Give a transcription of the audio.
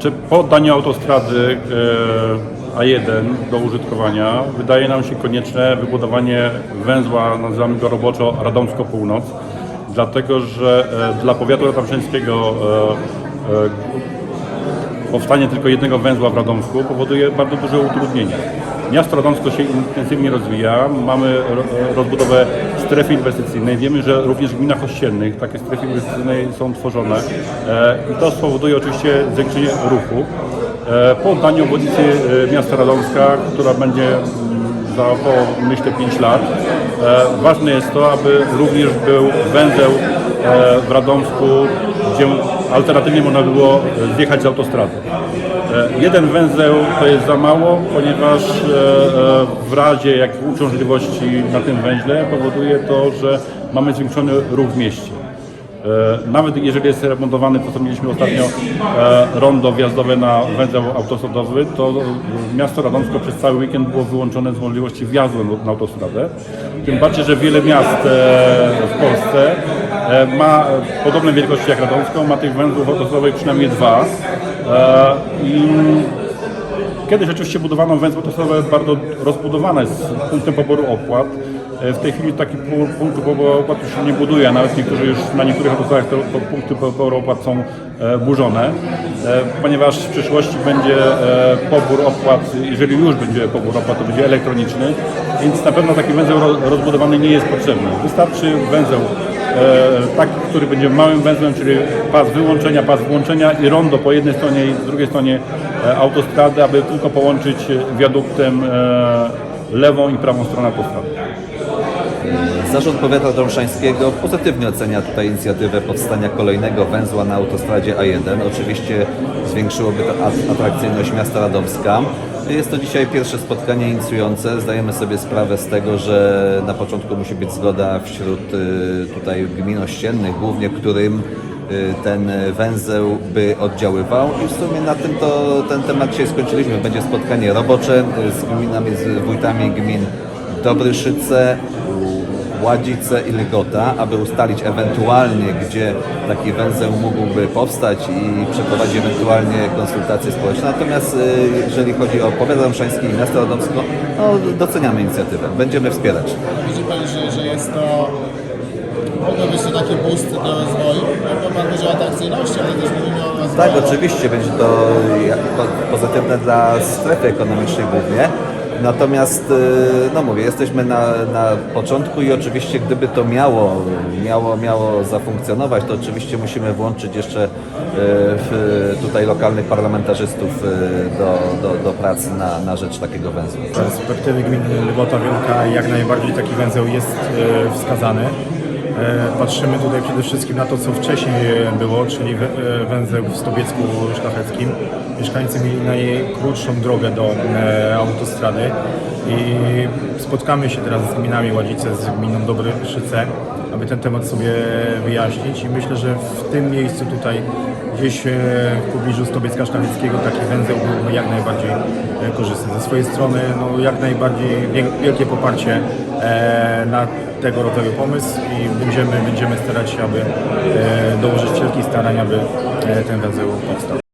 Znaczy, po oddaniu autostrady e, A1 do użytkowania wydaje nam się konieczne wybudowanie węzła, nazywamy go roboczo Radomsko Północ, dlatego że e, dla powiatu radomskiego e, e, powstanie tylko jednego węzła w Radomsku powoduje bardzo duże utrudnienia. Miasto Radomsko się intensywnie rozwija, mamy ro- rozbudowę strefy inwestycyjnej. Wiemy, że również w gminach ościennych takie strefy inwestycyjne są tworzone e, i to spowoduje oczywiście zwiększenie ruchu. E, Po oddaniu obwodnicy e, miasta Radomska, która będzie mm, za około myślę 5 lat, ważne jest to, aby również był węzeł w Radomsku, gdzie alternatywnie można było zjechać z autostrady. E, Jeden węzeł to jest za mało, ponieważ e, e, w razie jak uciążliwości na tym węźle powoduje to, że mamy zwiększony ruch w mieście. Nawet jeżeli jest remontowany, to co mieliśmy ostatnio rondo wjazdowe na węzeł autostradowy, to miasto Radomsko przez cały weekend było wyłączone z możliwości wjazdu na autostradę. Tym bardziej, że wiele miast w Polsce ma podobne wielkości jak Radomsko, ma tych węzłów autostradowych przynajmniej dwa. E, I Kiedyś oczywiście budowano węzły autostradowe bardzo rozbudowane z punktem poboru opłat. E, W tej chwili taki pu- punkt poboru opłat już nie buduje, nawet niektórzy już na niektórych autostradach te punkty poboru opłat są e, burzone, e, ponieważ w przyszłości będzie e, pobór opłat, jeżeli już będzie pobór opłat, to będzie elektroniczny, więc na pewno taki węzeł ro- rozbudowany nie jest potrzebny. Wystarczy węzeł e, taki, który będzie małym węzłem, czyli pas wyłączenia, pas włączenia i rondo po jednej stronie i z drugiej stronie e, autostrady, aby tylko połączyć e, wiaduktem e, lewą i prawą stronę autostrady. Zarząd Powiatu Drąszańskiego pozytywnie ocenia tutaj inicjatywę powstania kolejnego węzła na autostradzie A1. Oczywiście zwiększyłoby to at- atrakcyjność miasta Radomska. Jest to dzisiaj pierwsze spotkanie inicjujące. Zdajemy sobie sprawę z tego, że na początku musi być zgoda wśród y, tutaj gmin ościennych, głównie którym y, ten węzeł by oddziaływał i w sumie na tym to ten temat dzisiaj skończyliśmy. Będzie spotkanie robocze y, z gminami, z wójtami gmin Dobryszyce, Ładzice i Lygota, aby ustalić ewentualnie, gdzie taki węzeł mógłby powstać i przeprowadzić ewentualnie konsultacje społeczne. Natomiast y, jeżeli chodzi o powiat ramszański i miasto Radomsko, no, doceniamy inicjatywę. Będziemy wspierać. Widzi Pan, że, że jest to mogło być to taki boost do rozwoju, bo Pan powiedział o atrakcyjności, ale też mówimy o rozwoju. Tak, oczywiście będzie to pozytywne dla strefy ekonomicznej głównie. Natomiast, y, no mówię, jesteśmy na, na początku i oczywiście gdyby to miało, miało, miało zafunkcjonować, to oczywiście musimy włączyć jeszcze y, w, tutaj lokalnych parlamentarzystów y, do, do, do pracy na, na rzecz takiego węzła. Z perspektywy gminy Lygota Wielka jak najbardziej taki węzeł jest wskazany. E, Patrzymy tutaj przede wszystkim na to, co wcześniej było, czyli e, węzeł w Stobiecku Szlacheckim. Mieszkańcy mieli najkrótszą drogę do e, autostrady i spotkamy się teraz z gminami Ładzice, z gminą Dobryszyce, aby ten temat sobie wyjaśnić i myślę, że w tym miejscu tutaj gdzieś e, w pobliżu Stobiecka Szlacheckiego taki węzeł byłby jak najbardziej e, korzystny. Ze swojej strony no, jak najbardziej wiel- wielkie poparcie e, na tego rodzaju pomysł i będziemy, będziemy starać się, aby dołożyć wszelkich starań, aby ten węzeł powstał.